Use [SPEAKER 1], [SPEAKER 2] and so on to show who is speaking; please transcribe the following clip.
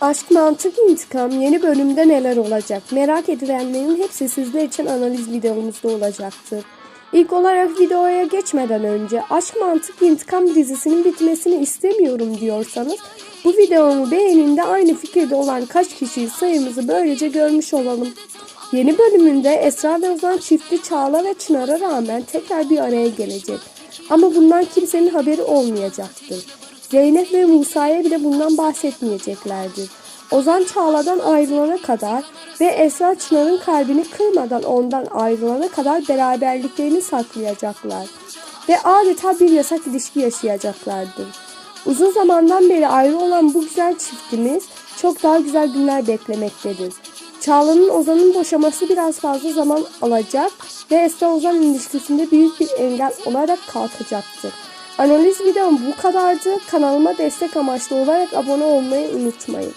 [SPEAKER 1] Aşk Mantık İntikam yeni bölümde neler olacak? Merak edilenlerin hepsi sizler için analiz videomuzda olacaktır. İlk olarak videoya geçmeden önce Aşk Mantık İntikam dizisinin bitmesini istemiyorum diyorsanız bu videomu beğenin de aynı fikirde olan kaç kişiyi sayımızı böylece görmüş olalım. Yeni bölümünde Esra ve Ozan çifti Çağla ve Çınar'a rağmen tekrar bir araya gelecek. Ama bundan kimsenin haberi olmayacaktır. Zeynep ve Musa'ya bile bundan bahsetmeyeceklerdir. Ozan Çağla'dan ayrılana kadar ve Esra Çınar'ın kalbini kırmadan ondan ayrılana kadar beraberliklerini saklayacaklar. Ve adeta bir yasak ilişki yaşayacaklardır. Uzun zamandan beri ayrı olan bu güzel çiftimiz çok daha güzel günler beklemektedir. Çağla'nın Ozan'ın boşaması biraz fazla zaman alacak ve Esra Ozan ilişkisinde büyük bir engel olarak kalkacaktır. Analiz videom bu kadardı. Kanalıma destek amaçlı olarak abone olmayı unutmayın.